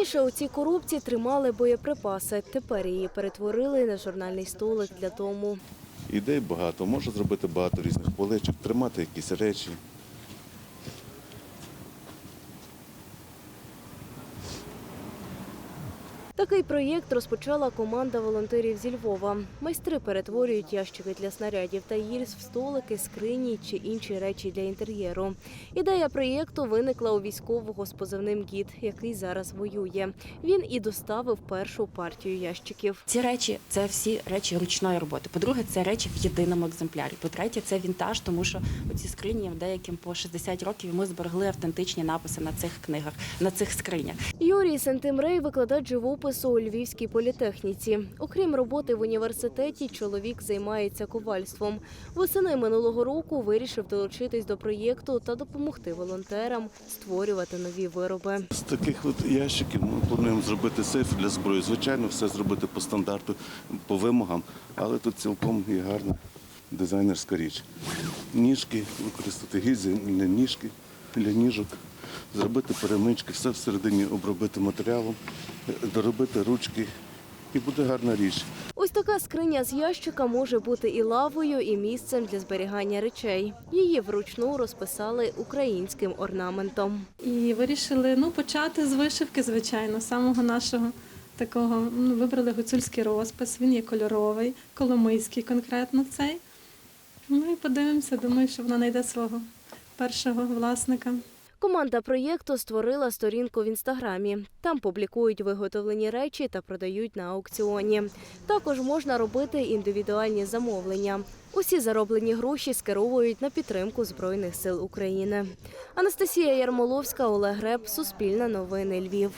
Раніше у цій коробці тримали боєприпаси. Тепер її перетворили на журнальний столик для дому. Ідей багато, можна зробити багато різних поличок, тримати якісь речі. Такий проєкт розпочала команда волонтерів зі Львова. Майстри перетворюють ящики для снарядів та гільз в столики, скрині чи інші речі для інтер'єру. Ідея проєкту виникла у військового з позивним гід, який зараз воює. Він і доставив першу партію ящиків. Ці речі це всі речі ручної роботи. По-друге, це речі в єдиному екземплярі. По-третє, це вінтаж, тому що оці скрині деяким по 60 років і ми зберегли автентичні написи на цих книгах, на цих скринях. Юрій Сентимрей викладач живопису у Львівській політехніці. Окрім роботи в університеті, чоловік займається ковальством. Восени минулого року вирішив долучитись до проєкту та допомогти волонтерам створювати нові вироби. З таких от ящиків ми плануємо зробити сейф для зброї. Звичайно, все зробити по стандарту, по вимогам, але тут цілком є гарна дизайнерська річ. Ніжки, використати гільзи для ніжки, для ніжок, зробити перемички, все всередині обробити матеріалом, доробити ручки. І буде гарна річ. Ось така скриня з ящика може бути і лавою, і місцем для зберігання речей. Її вручну розписали українським орнаментом. І вирішили ну, почати з вишивки, звичайно, самого нашого такого. Ну, вибрали гуцульський розпис, він є кольоровий, коломийський конкретно цей. Ну і подивимося, думаю, що вона знайде свого першого власника. Команда проєкту створила сторінку в інстаграмі. Там публікують виготовлені речі та продають на аукціоні. Також можна робити індивідуальні замовлення. Усі зароблені гроші скеровують на підтримку Збройних сил України. Анастасія Ярмоловська, Олег Греб, Суспільне новини Львів.